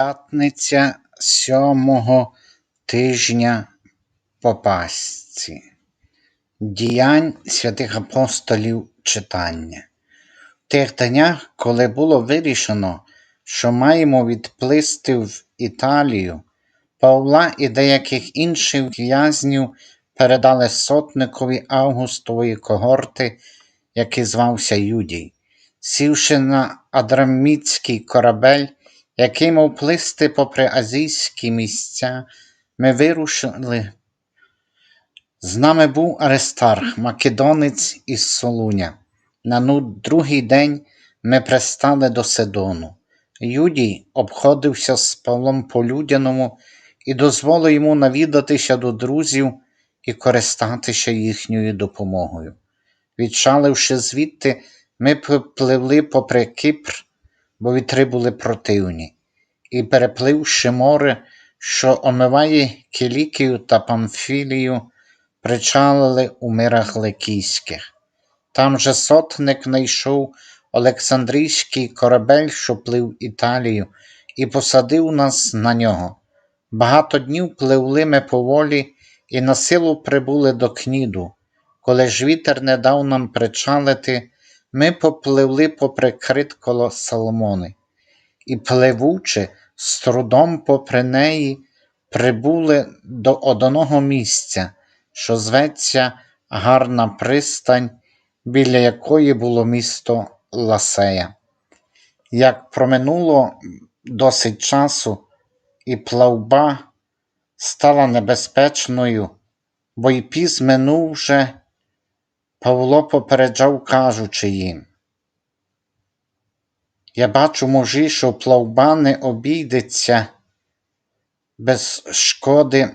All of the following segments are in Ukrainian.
П'ятниця сьомого тижня по Пасці. Діянь святих апостолів читання. В тих днях, коли було вирішено, що маємо відплисти в Італію, Павла і деяких інших в'язнів передали сотникові Августової когорти, який звався Юдій. Сівши на Адрамітський корабель, який мав плисти попри азійські місця, ми вирушили. З нами був Аристарх, македонець із Солуня. На ну- другий день ми пристали до Сидону. Юдій обходився з Павлом по людяному і дозволив йому навідатися до друзів і користатися їхньою допомогою. Відшаливши звідти, ми попливли попри Кіпр, бо вітри були противні, і, перепливши море, що омиває Кілікію та Памфілію, причалили у мирах Лекійських. Там же сотник знайшов Олександрійський корабель, що плив Італію, і посадив нас на нього. Багато днів пливли ми поволі і на силу прибули до Кніду. Коли ж вітер не дав нам причалити, ми попливли попри крит коло Соломони, і, пливучи, з трудом попри неї, прибули до одного місця, що зветься Гарна пристань, біля якої було місто Ласея. Як проминуло досить часу, і плавба стала небезпечною, бо й піз минув вже, Павло попереджав, кажучи їм. Я бачу, мужі, що плавба не обійдеться без шкоди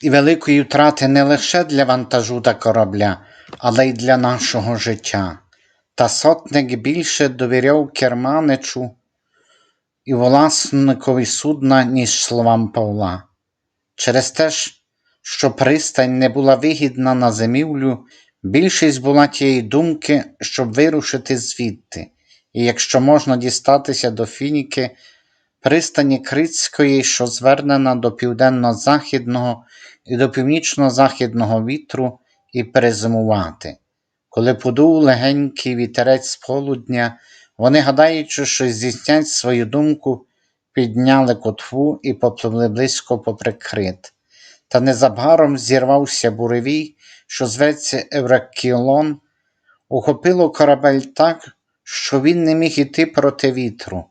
і великої втрати не лише для вантажу та корабля, але й для нашого життя. Та сотник більше довіряв керманичу і власникові судна, ніж словам Павла. Через те, ж, що пристань не була вигідна на зимівлю, більшість була тієї думки, щоб вирушити звідти, і якщо можна дістатися до Фініки, пристані Критської, що звернена до південно-західного і до північно-західного вітру, і перезимувати. Коли подув легенький вітерець з полудня, вони, гадаючи, що здійснять свою думку, підняли котву і попливли близько попри крит. Та незабаром зірвався буревій, що зветься Евракілон, ухопило корабель так, що він не міг іти проти вітру.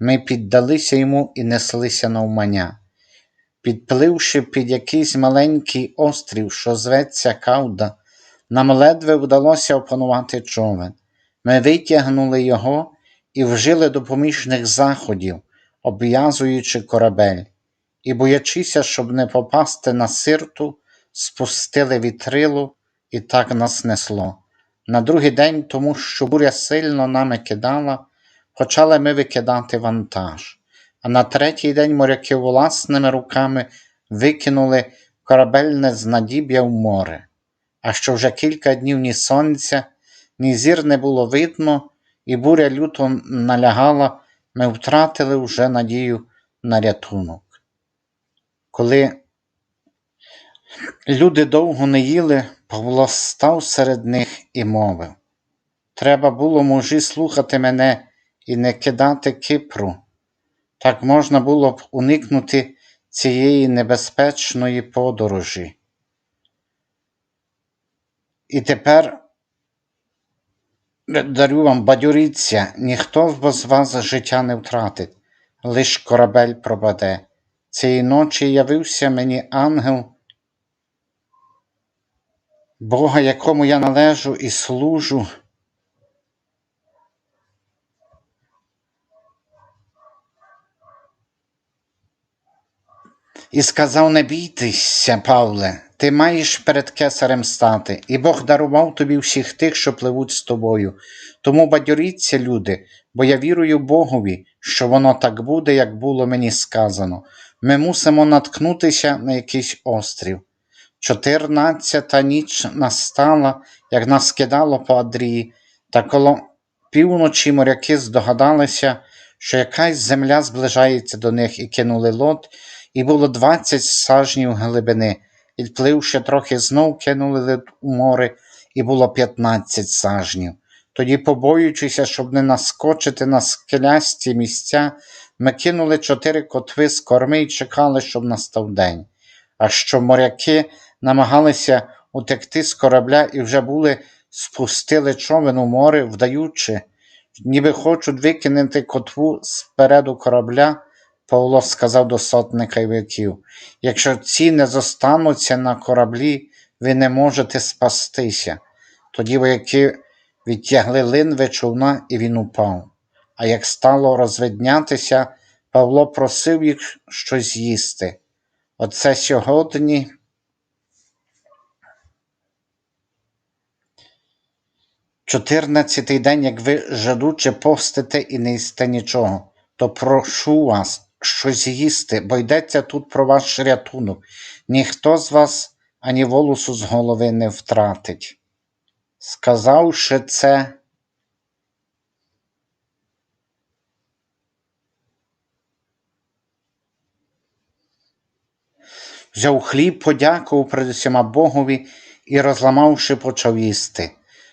Ми піддалися йому і неслися навмання. Підпливши під якийсь маленький острів, що зветься Кауда, нам ледве вдалося опанувати човен. Ми витягнули його і вжили допоміжних заходів, обв'язуючи корабель, і, боячися, щоб не попасти на сирту, спустили вітрило і так нас несло. На другий день, тому що буря сильно нами кидала, почали ми викидати вантаж. А на третій день моряки власними руками викинули корабельне знадіб'я в море. А що вже кілька днів ні сонця, ні зір не було видно, і буря люто налягала, ми втратили вже надію на рятунок. Коли люди довго не їли, Павло став серед них і мовив: Треба було мужі слухати мене і не кидати Кипру. Так можна було б уникнути цієї небезпечної подорожі. І тепер дарю вам бадьоріться, ніхто з вас життя не втратить, лиш корабель пропаде. Цієї ночі явився мені ангел, Бога, якому я належу і служу. І сказав: Не бійтеся, Павле, ти маєш перед кесарем стати, і Бог дарував тобі всіх тих, що пливуть з тобою. Тому бадьоріться, люди, бо я вірую Богові, що воно так буде, як було мені сказано. Ми мусимо наткнутися на якийсь острів. Чотирнадцята ніч настала, як нас кидало по Адрії, та коло півночі моряки здогадалися, що якась земля зближається до них, і кинули лот, і було двадцять сажнів глибини. Відпливши трохи, знов кинули лед у море, і було п'ятнадцять сажнів. Тоді, побоюючися, щоб не наскочити на скелясті місця, ми кинули чотири котви з корми і чекали, щоб настав день. А що моряки намагалися утекти з корабля і вже були спустили човен у море, вдаючи, ніби хочуть викинути котву спереду корабля, Павло сказав до сотника й віків, якщо ці не зостануться на кораблі, ви не можете спастися. Тоді вояки відтягли линве човна, і він упав. А як стало розвиднятися, Павло просив їх щось їсти. Оце сьогодні. Чотирнадцятий день, як ви жадуче постите і не їсте нічого, то прошу вас щось їсти, бо йдеться тут про ваш рятунок. Ніхто з вас ані волосу з голови не втратить. Сказавши це, взяв хліб, подякував перед усіма Богові і, розламавши, почав їсти.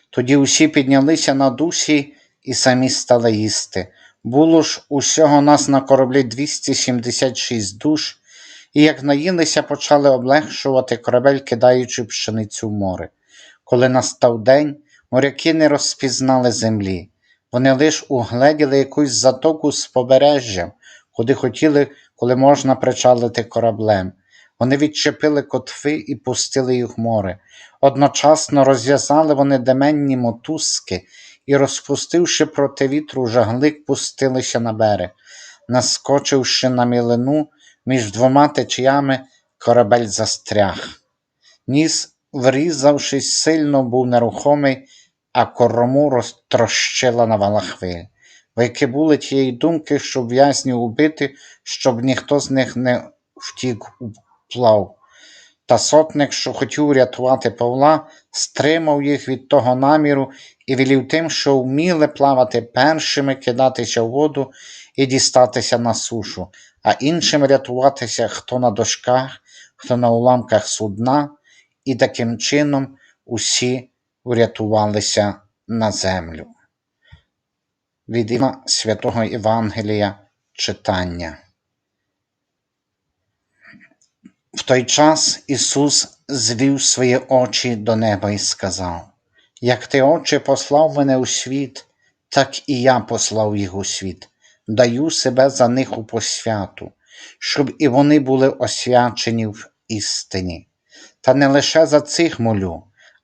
Тоді усі піднялися на душі і самі стали їсти. Було ж усього нас на кораблі 276 душ, і як наїлися, почали облегшувати корабель, кидаючи пшеницю в море. Коли настав день, моряки не розпізнали землі. Вони лиш угледіли якусь затоку з побережжям, куди хотіли, коли можна причалити кораблем. Вони відчепили котви і пустили їх в море. Одночасно розв'язали вони деменні мотузки і, розпустивши проти вітру жаглик, пустилися на берег. Наскочивши на мілину між двома течіями, корабель застряг. Ніс, врізавшись сильно, був нерухомий, а корму розтрощила навала хвиль. Вояки були тієї думки, щоб в'язнів убити, щоб ніхто з них не втік у плав. Та сотник, що хотів врятувати Павла, стримав їх від того наміру і велів тим, що вміли плавати першими, кидатися в воду і дістатися на сушу, а іншим рятуватися хто на дошках, хто на уламках судна, і таким чином усі врятувалися на землю. Від ім'я святого Євангелія читання. В той час Ісус звів свої очі до неба і сказав: Як ти, Отче, послав мене у світ, так і я послав їх у світ, даю себе за них у посвяту, щоб і вони були освячені в істині. Та не лише за цих молю,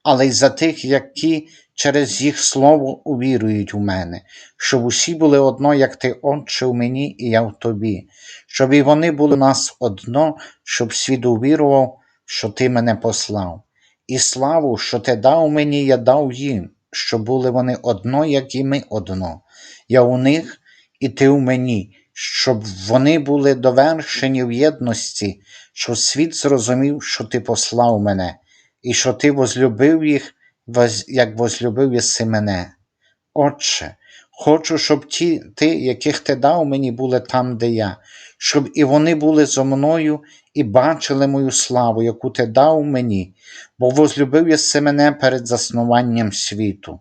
але й за тих, які через їх слово увірують у мене, щоб усі були одно, як ти, Отче, у мені, і я в тобі, щоб і вони були у нас одно, щоб світ увірував, що ти мене послав. І славу, що ти дав мені, я дав їм, щоб були вони одно, як і ми одно. Я у них, і ти у мені, щоб вони були довершені в єдності, щоб світ зрозумів, що ти послав мене, і що ти возлюбив їх, як возлюбив єси мене. Отче, хочу, щоб ті, ти, яких ти дав мені, були там, де я, щоб і вони були зо мною і бачили мою славу, яку ти дав мені, бо возлюбив єси мене перед заснуванням світу.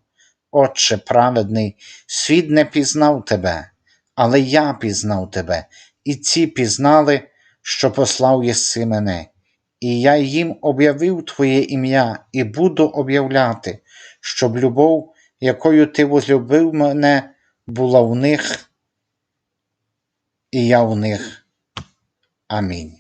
Отче праведний, світ не пізнав тебе, але я пізнав тебе, і ці пізнали, що послав єси мене. І я їм об'явив Твоє ім'я і буду об'являти, щоб любов, якою ти возлюбив мене, була в них, і я в них. Амінь.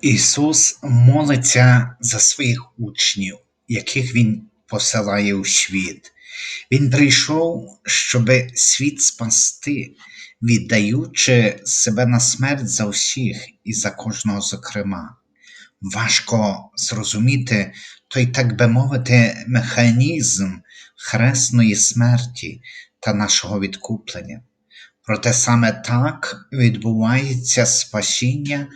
Ісус молиться за своїх учнів, яких Він посилає у світ. Він прийшов, щоб світ спасти, віддаючи себе на смерть за всіх і за кожного зокрема. Важко зрозуміти той, так би мовити, механізм хресної смерті та нашого відкуплення. Проте саме так відбувається спасіння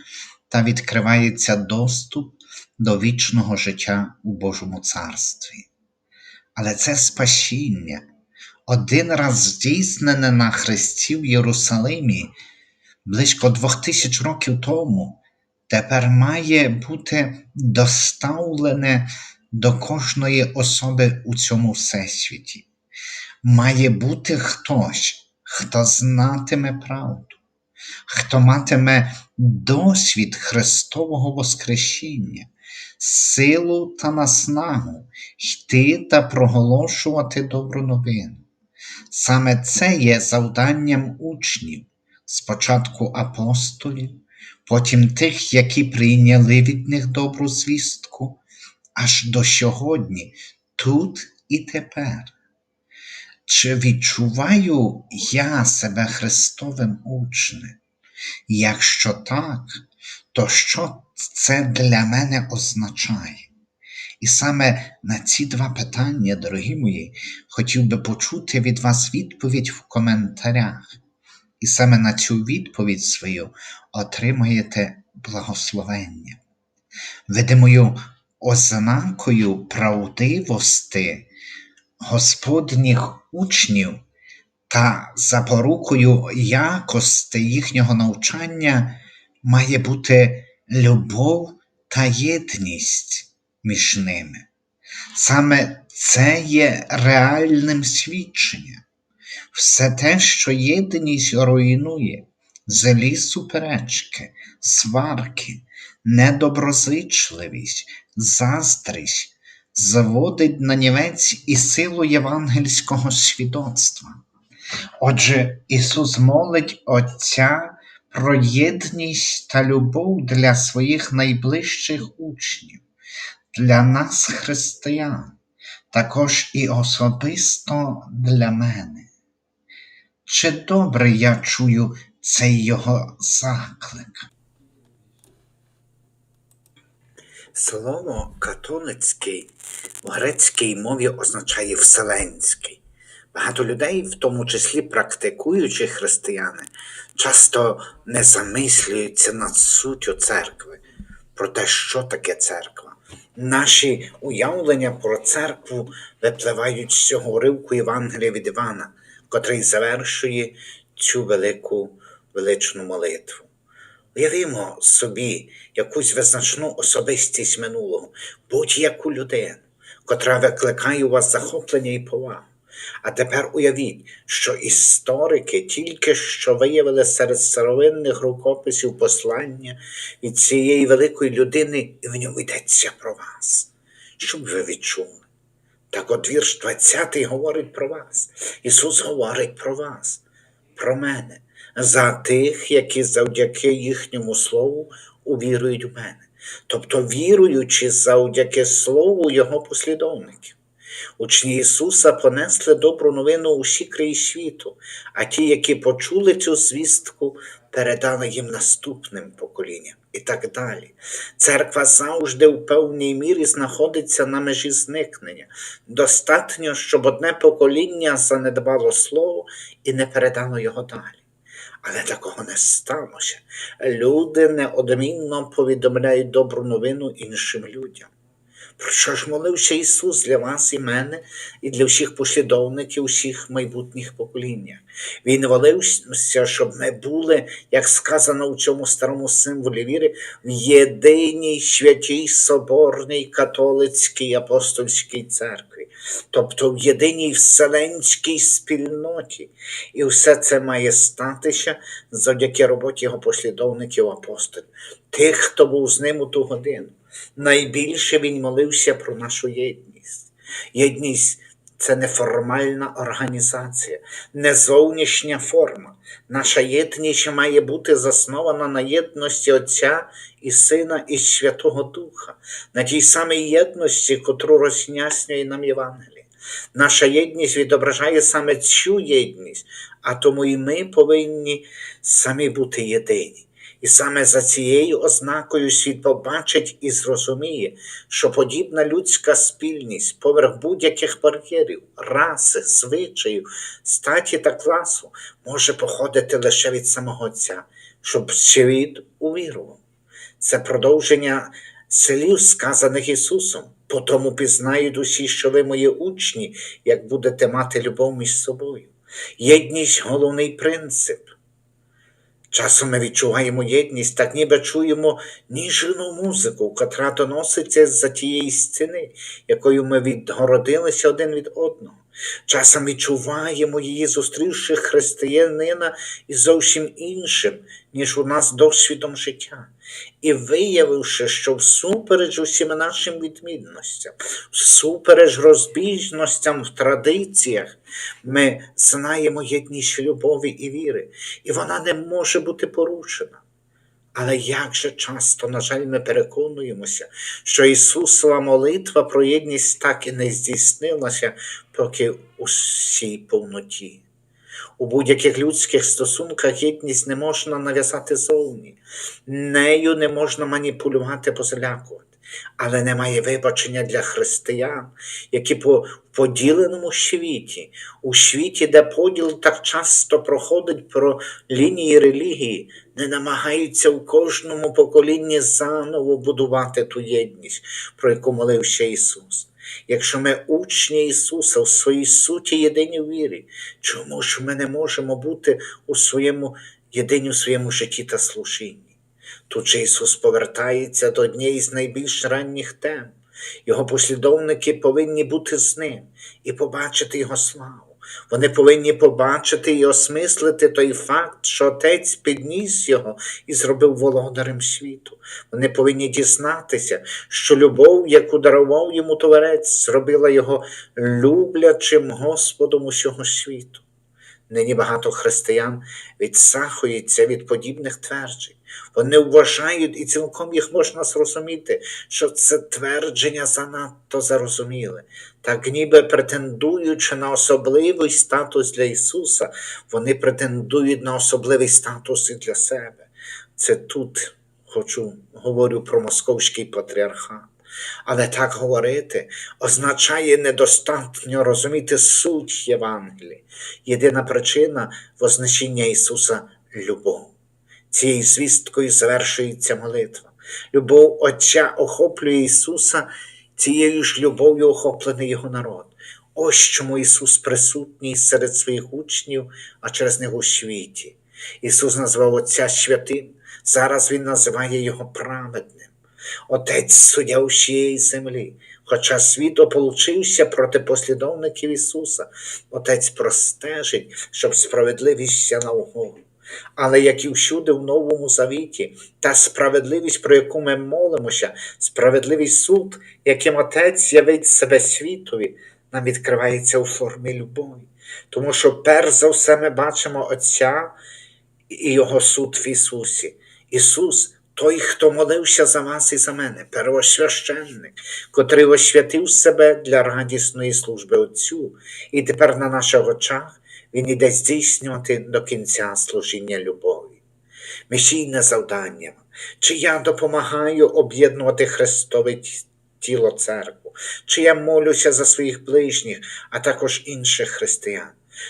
та відкривається доступ до вічного життя у Божому царстві. Але це спасіння, один раз здійснене на Христі в Єрусалимі близько двох тисяч років тому, тепер має бути доставлене до кожної особи у цьому всесвіті. Має бути хтось, хто знатиме правду, хто матиме досвід Христового Воскресіння, силу та наснагу йти та проголошувати добру новину. Саме це є завданням учнів, спочатку апостолів, потім тих, які прийняли від них добру звістку, аж до сьогодні, тут і тепер. Чи відчуваю я себе Христовим учнем? Якщо так, то що це для мене означає? І саме на ці два питання, дорогі мої, хотів би почути від вас відповідь в коментарях. І саме на цю відповідь свою отримаєте благословення. Видимою ознакою правдивости Господніх учнів та запорукою якости їхнього навчання має бути любов та єдність між ними. Саме це є реальним свідченням. Все те, що єдність руйнує, злі суперечки, сварки, недоброзичливість, заздрість, заводить на нівець і силу євангельського свідоцтва. Отже, Ісус молить Отця про єдність та любов для своїх найближчих учнів, для нас, християн, також і особисто для мене. Чи добре я чую цей його заклик? Слово католицький в грецькій мові означає вселенський. Багато людей, в тому числі практикуючі християни, часто не замислюються над суттю церкви, про те, що таке церква. Наші уявлення про церкву випливають з цього уривку Євангелія від Івана, котрий завершує цю велику величну молитву. Уявімо собі якусь визначну особистість минулого, будь-яку людину, котра викликає у вас захоплення і повагу. А тепер уявіть, що історики тільки що виявили серед старовинних рукописів послання від цієї великої людини, і в ньому йдеться про вас. Що б ви відчули? Так от вірш 20 говорить про вас. Ісус говорить про вас, про мене, за тих, які завдяки їхньому слову увірують в мене. Тобто віруючи завдяки слову Його послідовників. Учні Ісуса понесли добру новину у всі краї світу, а ті, які почули цю звістку, передали їм наступним поколінням і так далі. Церква завжди в певній мірі знаходиться на межі зникнення. Достатньо, щоб одне покоління занедбало слово і не передало його далі. Але такого не сталося. Люди неодмінно повідомляють добру новину іншим людям. Що ж молився Ісус для вас і мене, і для всіх послідовників усіх майбутніх поколіннях? Він молився, щоб ми були, як сказано в цьому старому символі віри, в єдиній святій соборній католицькій апостольській церкві, тобто в єдиній вселенській спільноті. І все це має статися завдяки роботі його послідовників апостолів, тих, хто був з ним у ту годину. Найбільше він молився про нашу єдність. Єдність це не формальна організація, не зовнішня форма. Наша єдність має бути заснована на єдності Отця і Сина і Святого Духа, на тій самій єдності, котру роз'яснює нам Євангеліє. Наша єдність відображає саме цю єдність, а тому і ми повинні самі бути єдині. І саме за цією ознакою світ побачить і зрозуміє, що подібна людська спільність поверх будь-яких бар'єрів, раси, звичаїв, статі та класу може походити лише від самого Отця, щоб світ увірував. це продовження слів, сказаних Ісусом. По тому пізнають усі, що ви мої учні, як будете мати любов між собою. Єдність головний принцип. Часом ми відчуваємо єдність, так ніби чуємо ніжну музику, котра доноситься з-за тієї стіни, якою ми відгородилися один від одного. Часом відчуваємо її, зустрівши християнина із зовсім іншим, ніж у нас досвідом життя, і виявивши, що всупереч усім нашим відмінностям, всупереч розбіжностям в традиціях, ми знаємо єдність любові і віри, і вона не може бути порушена. Але як же часто, на жаль, ми переконуємося, що Ісусова молитва про єдність так і не здійснилася, поки усій повноті. У будь-яких людських стосунках єдність не можна нав'язати зовні, нею не можна маніпулювати, позалякувати. Але немає вибачення для християн, які по поділеному світі, у світі, де поділ так часто проходить про лінії релігії, не намагаються у кожному поколінні заново будувати ту єдність, про яку молився Ісус. Якщо ми учні Ісуса в своїй суті єдині в вірі, чому ж ми не можемо бути у своєму єдині в своєму житті та служінні? Тут же Ісус повертається до однієї з найбільш ранніх тем. Його послідовники повинні бути з ним і побачити Його славу. Вони повинні побачити і осмислити той факт, що Отець підніс його і зробив володарем світу. Вони повинні дізнатися, що любов, яку дарував йому Творець, зробила його люблячим Господом усього світу. Нині багато християн відсахуються від подібних тверджень. Вони вважають, і цілком їх можна зрозуміти, що це твердження занадто зарозуміле. Так ніби претендуючи на особливий статус для Ісуса, вони претендують на особливий статус і для себе. Це тут хочу говорю про московський патріархат. Але так говорити означає недостатньо розуміти суть Євангелії. Єдина причина вознесіння Ісуса любов. Цією звісткою завершується молитва. Любов Отця охоплює Ісуса, цією ж любов'ю охоплений Його народ. Ось чому Ісус присутній серед своїх учнів, а через них у світі. Ісус назвав Отця святим, зараз Він називає Його праведним. Отець суддя усієї землі. Хоча світ ополучився проти послідовників Ісуса, Отець простежить, щоб справедливість ся на угоду. Але як і всюди в Новому Завіті, та справедливість, про яку ми молимося, справедливий суд, яким Отець явить себе світові, нам відкривається у формі любові. Тому що перш за все ми бачимо Отця і Його суд в Ісусі. Ісус той, хто молився за вас і за мене, первосвященник, котрий освятив себе для радісної служби Отцю, і тепер на наших очах Він іде здійснювати до кінця служіння любові. Місійне завдання, чи я допомагаю об'єднувати Христове тіло церкву, чи я молюся за своїх ближніх, а також інших християн,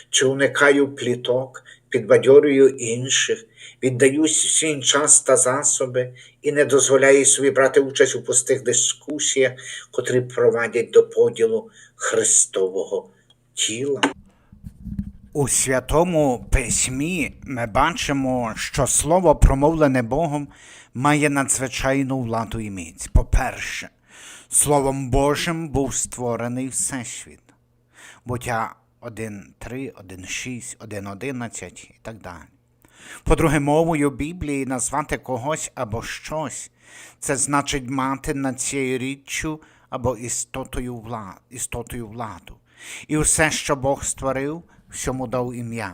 чи уникаю пліток, підбадьорюю інших, віддаюсь свій час та засоби і не дозволяю собі брати участь у пустих дискусіях, котрі провадять до поділу Христового тіла. У святому письмі ми бачимо, що слово, промовлене Богом, має надзвичайну владу і міць. По-перше, Словом Божим був створений Всесвіт. Буття 1.3, 1.6, 1.11 і так далі. По-друге, мовою Біблії назвати когось або щось це значить мати над цією річчю або істотою, вла... істотою владу. І все, що Бог створив, всьому дав ім'я,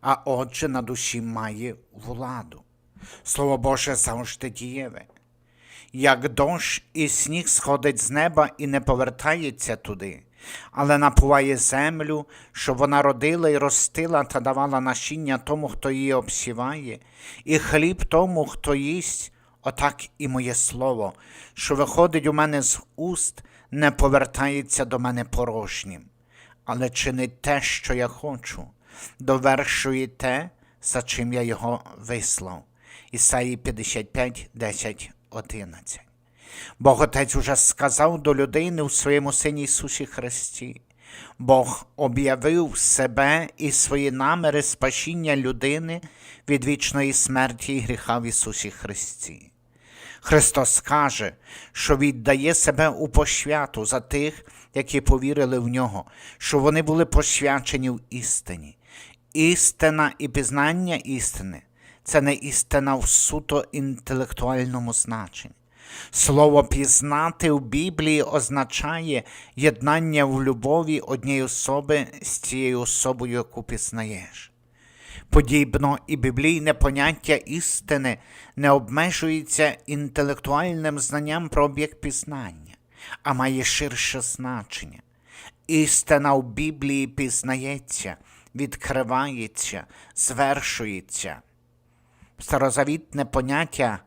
а отже на душі має владу. Слово Боже завжди дієве. Як дощ і сніг сходить з неба і не повертається туди, але напуває землю, щоб вона родила і ростила та давала насіння тому, хто її обсіває, і хліб тому, хто їсть, отак і моє слово, що виходить у мене з уст, не повертається до мене порожнім, але чинить те, що я хочу, довершує те, за чим я його вислав. Ісаї 55, 10, 11. Бог Отець уже сказав до людини у своєму Сині Ісусі Христі. Бог об'явив себе і свої наміри спасіння людини від вічної смерті і гріха в Ісусі Христі. Христос каже, що віддає себе у пошвяту за тих, які повірили в нього, що вони були посвячені в істині. Істина і пізнання істини це не істина в суто інтелектуальному значенні. Слово пізнати в Біблії означає єднання в любові однієї особи з тією особою, яку пізнаєш. Подібно і біблійне поняття істини не обмежується інтелектуальним знанням про об'єкт пізнання, а має ширше значення. Істина в Біблії пізнається, відкривається, звершується. Старозавітне поняття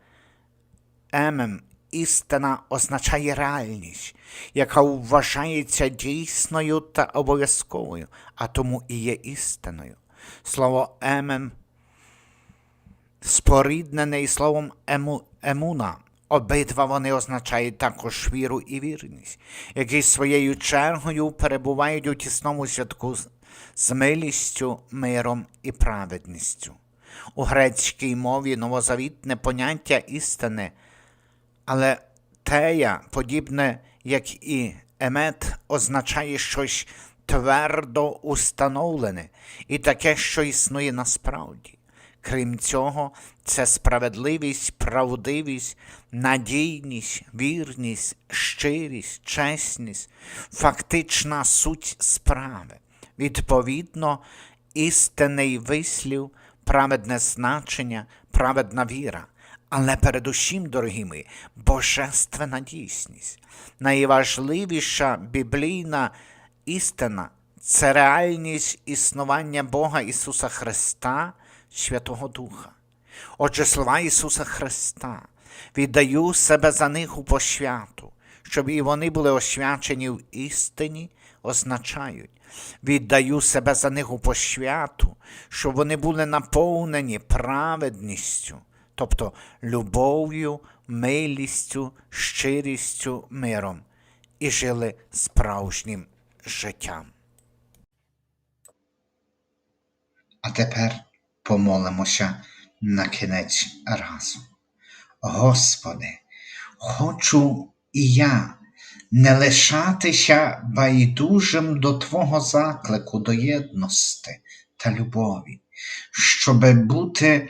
емем істина означає реальність, яка вважається дійсною та обов'язковою, а тому і є істиною. Слово емем споріднене із словом ему, емуна. Обидва вони означають також віру і вірність, які своєю чергою перебувають у тісному зв'язку з милістю, миром і праведністю. У грецькій мові новозавітне поняття істини, але тея, подібне як і емет, означає щось твердо установлене і таке, що існує насправді. Крім цього, це справедливість, правдивість, надійність, вірність, щирість, чесність, фактична суть справи. Відповідно, істинний вислів, праведне значення, праведна віра. Але передусім, дорогі мої, божественна дійсність. Найважливіша біблійна істина це реальність існування Бога Ісуса Христа, Святого Духа. Отже, слова Ісуса Христа, віддаю себе за них у посвяту, щоб і вони були освячені в істині, означають, віддаю себе за них у посвяту, щоб вони були наповнені праведністю, тобто любов'ю, милістю, щирістю, миром, і жили справжнім життям. А тепер помолимося на кінець разом. Господи, хочу і я не лишатися байдужим до Твого заклику до єдності та любові, щоби бути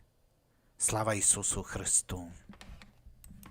Слава Ісусу Христу!